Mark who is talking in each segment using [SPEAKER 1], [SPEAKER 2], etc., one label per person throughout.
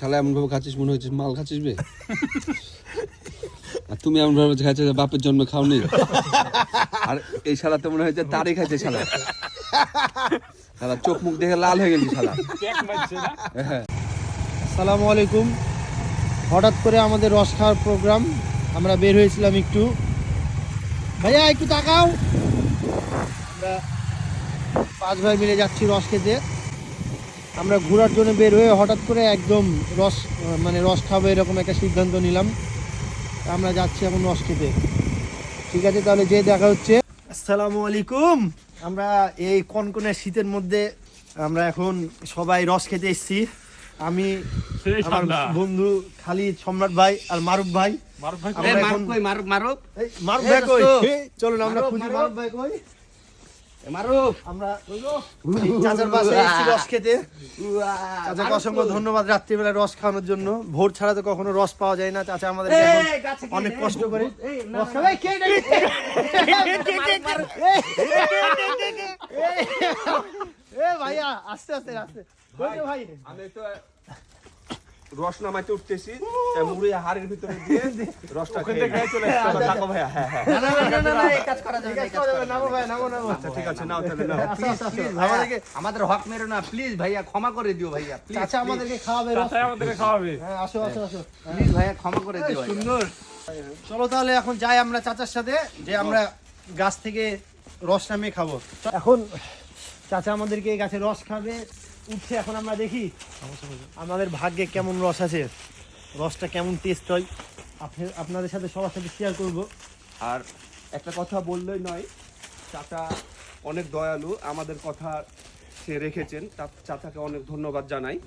[SPEAKER 1] শালা এমন ভাবে খাচ্ছিস, মনে হচ্ছে মাল খাচ্ছিস বে? আর তুমি এমন ভাবে খাচ্ছিস যে বাপের জন্ম খাওনি? আর এই শালা তো মনে হয়েছে তারই খাইছে শালা। শালা চোখ মুখ দেখে লাল হয়ে গেলি শালা।
[SPEAKER 2] সালামু আলাইকুম। হঠাৎ করে আমাদের রস খাওয়ার প্রোগ্রাম, আমরা বের হয়েছিলাম একটু। ভাইয়া, একটু তাকাও। আমরা পাঁচ ভাই মিলে যাচ্ছি রস খেতে। আমরা ঘোরার জন্য বের হয়ে হঠাৎ করে একদম রস মানে রস খাব এরকম একটা সিদ্ধান্ত নিলাম। আমরা যাচ্ছি এখন রস খেতে। ঠিক আছে তাহলে যে দেখা হচ্ছে। আসসালামু আলাইকুম। আমরা এই কনকনে শীতের মধ্যে আমরা এখন সবাই রস খেতে এসেছি। আমি আমার বন্ধু খালিদ সম্রাট ভাই আর মারুফ ভাই। মারুফ ভাই কই? এই, চলুন আমরা খুঁজি মারুফ ভাই কই? আমরা চাচার বাসায় রস খেতে চাচাকে অসংখ্য ধন্যবাদ রাত্রিবেলা রস খাওয়ানোর জন্য ভোর ছাড়া তো কখনো রস পাওয়া যায় না চাচা আমাদের অনেক কষ্ট করে ভাইয়া আস্তে আস্তে আস্তে ভাই
[SPEAKER 1] আমি তো রস নামাইতে উঠতেছি মুড়ি হাড়ের ভিতরে দিয়ে রসটা খেয়ে চলে থাকো ভাইয়া হ্যাঁ হ্যাঁ।
[SPEAKER 2] ঠিক আছে, নামো ভাই, নামো, নামো।
[SPEAKER 1] ঠিক আছে নাও তাহলে নাও।
[SPEAKER 2] আস্তে, আস্তে, আস্তে। আমাদেরকে
[SPEAKER 3] আমাদের হক মেরো না প্লিজ ভাইয়া ক্ষমা করে দিও ভাইয়া প্লিজ
[SPEAKER 2] চাচা আমাদেরকে খাওয়াবে রস।
[SPEAKER 4] আমাদেরকে খাওয়াবে।
[SPEAKER 2] হ্যাঁ আসো আসো আসো।
[SPEAKER 3] প্লিজ ভাইয়া ক্ষমা করে দিও
[SPEAKER 2] সুন্দর। চলো তাহলে এখন যাই আমরা চাচার সাথে যে আমরা গাছ থেকে রস নামিয়ে খাব। এখন চাচা আমাদেরকে এই গাছে রস খাবে উঠছে এখন আমরা দেখি আমাদের ভাগ্যে কেমন রস আছে রসটা কেমন টেস্ট হয়। আপনি- আপনাদের সাথে সবার সাথে শেয়ার করব।
[SPEAKER 1] আর একটা কথা বললেই নয় চাচা অনেক দয়ালু আমাদের কথা সে রেখেছেন। চাচাকে অনেক ধন্যবাদ জানাই।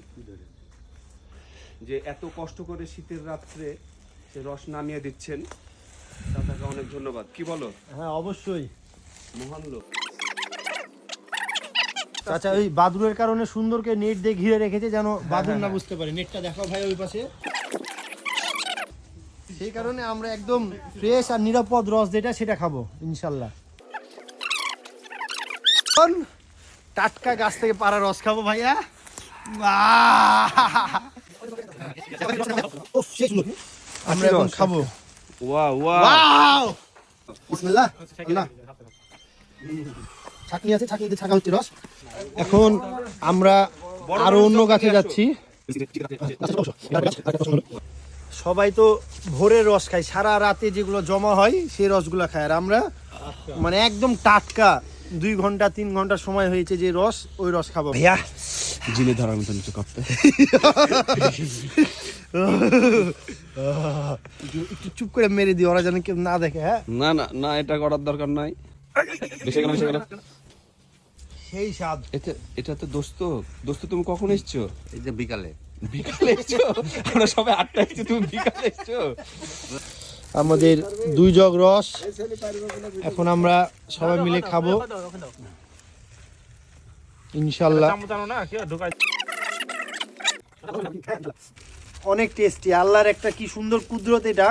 [SPEAKER 1] যে এত কষ্ট করে শীতের রাত্রে সে রস নামিয়ে দিচ্ছেন চাচাকে অনেক ধন্যবাদ। কি বলো?
[SPEAKER 2] হ্যাঁ অবশ্যই।
[SPEAKER 1] মহান লোক।
[SPEAKER 2] চাচা ওই বাদুরের কারণে সুন্দরকে নেট দিয়ে ঘিরে রেখেছে যেন বাদুর না বুঝতে পারে। নেটটা দেখাও ভাই ওই পাশে। সেই কারণে আমরা একদম ফ্রেশ আর নিরাপদ রস যেটা সেটা খাব ইনশাল্লাহ। টাটকা গাছ থেকে পাড়া রস খাব ভাইয়া আমরা এখন খাব।
[SPEAKER 1] ওয়া ওয়া
[SPEAKER 2] বিসমিল্লাহ ছাকনি আছে ছাকনিতে ছাকা হচ্ছে রস। এখন আমরা আরও অন্য গাছে যাচ্ছি। সবাই তো ভোরের রস খায় সারা রাতে যেগুলো জমা হয় সেই রসগুলো খায়। আর আমরা মানে একদম টাটকা দুই ঘণ্টা তিন ঘণ্টা সময় হয়েছে যে রস ওই রস খাব। ভাইয়া।
[SPEAKER 1] জিনে ধরার মতন কিছু করতে
[SPEAKER 2] একটু চুপ করে মেরে দিই ওরা যেন কেউ না দেখে হ্যাঁ?
[SPEAKER 1] না না না এটা করার দরকার নাই। বেশি
[SPEAKER 2] সেই স্বাদ।
[SPEAKER 1] এটা এটা তো দোস্ত দোস্ত তুমি কখন এসছো?
[SPEAKER 3] এই যে বিকালে।
[SPEAKER 1] বিকালে এসছো? আমরা সবাই আটটা এসছি তুমি বিকালে এসছো?
[SPEAKER 2] আমাদের দুই জগ রস। এখন আমরা সবাই মিলে খাব। ইনশাল্লাহ।
[SPEAKER 4] না
[SPEAKER 2] অনেক টেস্টি আল্লাহর একটা কি সুন্দর কুদরত এটা।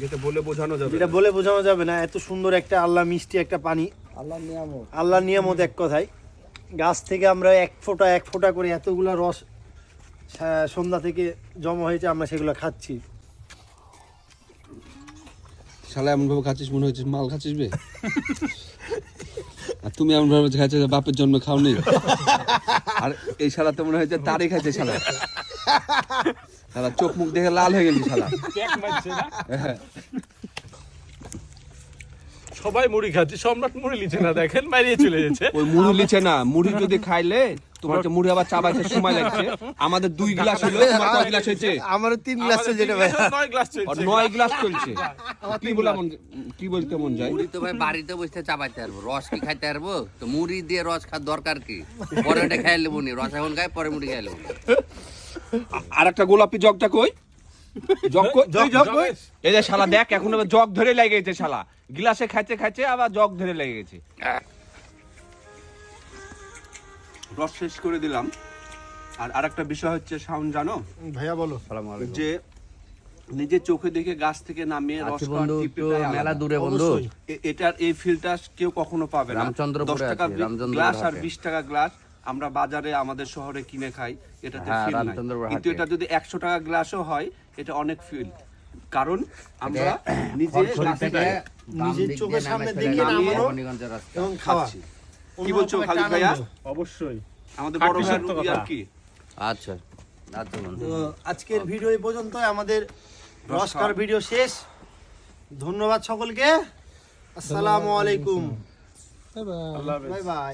[SPEAKER 1] যেটা বলে বোঝানো যাবে
[SPEAKER 2] যেটা বলে বোঝানো যাবে না এত সুন্দর একটা আল্লাহ মিষ্টি একটা পানি। আল্লাহ নিয়ামত। আল্লাহ নিয়ামত এক কথায়। গাছ থেকে আমরা এক ফোঁটা এক ফোঁটা করে এতগুলা রস সন্ধ্যা থেকে জমা হয়েছে আমরা সেগুলো খাচ্ছি।
[SPEAKER 1] শালা এমন ভাবে খাচ্ছিস মনে হচ্ছে মাল খাচ্ছিস বে? আর তুমি এমন ভাবে খাচ্ছিস বাপের জন্ম খাওনি? আর এই শালা তো মনে হচ্ছে তারই খাইছে শালা। শালা চোখ মুখ দেখে লাল হয়ে গেলি শালা
[SPEAKER 4] ট্যাক মারছে না
[SPEAKER 1] হ্যাঁ।
[SPEAKER 4] সবাই মুড়ি খাচ্ছে সম্রাট মুড়ি লিছে না দেখেন মারিয়ে চলে যাচ্ছে।
[SPEAKER 1] ওই মুড়ি লিছে না মুড়ি যদি খাইলে তোমার তো মুড়ি আবার চাবাইতে সময় লাগছে। আমাদের দুই গ্লাস হলো তোমার কয় গ্লাস হয়েছে?
[SPEAKER 2] আমারও তিন গ্লাস ভাই।
[SPEAKER 4] নয় গ্লাস চলছে।
[SPEAKER 1] নয় গ্লাস চলছে। কি বলে মন কি বলতে মন যায়?
[SPEAKER 3] মুড়ি তো ভাই বাড়িতে বসে চাবাইতে পারব রস কি খাইতে পারব? তো মুড়ি দিয়ে রস খাওয়ার দরকার কি? পরে ওটা খাই লেবো নি রস এখন খাই পরে মুড়ি খাই লেবো
[SPEAKER 1] আর একটা গোলাপি জগটা কই? এই যে শালা দেখ এখন জগ ধরে লেগে গেছে শালা। গ্লাসে খাইতে খাইতে আবার জগ ধরে লেগে গেছে রস শেষ করে দিলাম। আর আরেকটা বিষয় হচ্ছে শাওন জানো?
[SPEAKER 2] ভাইয়া বলো।
[SPEAKER 1] যে নিজের চোখে দেখে গাছ থেকে নামিয়ে রস
[SPEAKER 3] আচ্ছা
[SPEAKER 1] আলাদা।
[SPEAKER 3] মেলা দূরে বন্ধু।
[SPEAKER 1] এটার এই ফিলটা কেউ কখনো পাবে না। দশ টাকা গ্লাস আর বিশ টাকা গ্লাস আমরা বাজারে আমাদের শহরে কিনে খাই এটাতে
[SPEAKER 3] হ্যাঁ,
[SPEAKER 1] ফিল নাই। কিন্তু এটা যদি একশো টাকা গ্লাসও হয় এটা অনেক ফিল কারণ আমরা নিজে
[SPEAKER 2] নিজের চোখের সামনে দেখে। এবং খাওয়া
[SPEAKER 1] খাচ্ছি। কি বলছো
[SPEAKER 2] একটা
[SPEAKER 1] ভাইয়া?
[SPEAKER 4] অবশ্যই।
[SPEAKER 1] আমাদের বড় ভাইয়ের
[SPEAKER 4] সত্য কথা।
[SPEAKER 1] কি?
[SPEAKER 3] আচ্ছা
[SPEAKER 2] আজকের ভিডিও এই পর্যন্ত আমাদের রসকার ভিডিও শেষ। ধন্যবাদ সকলকে। আসসালামু আলাইকুম। Bye bye.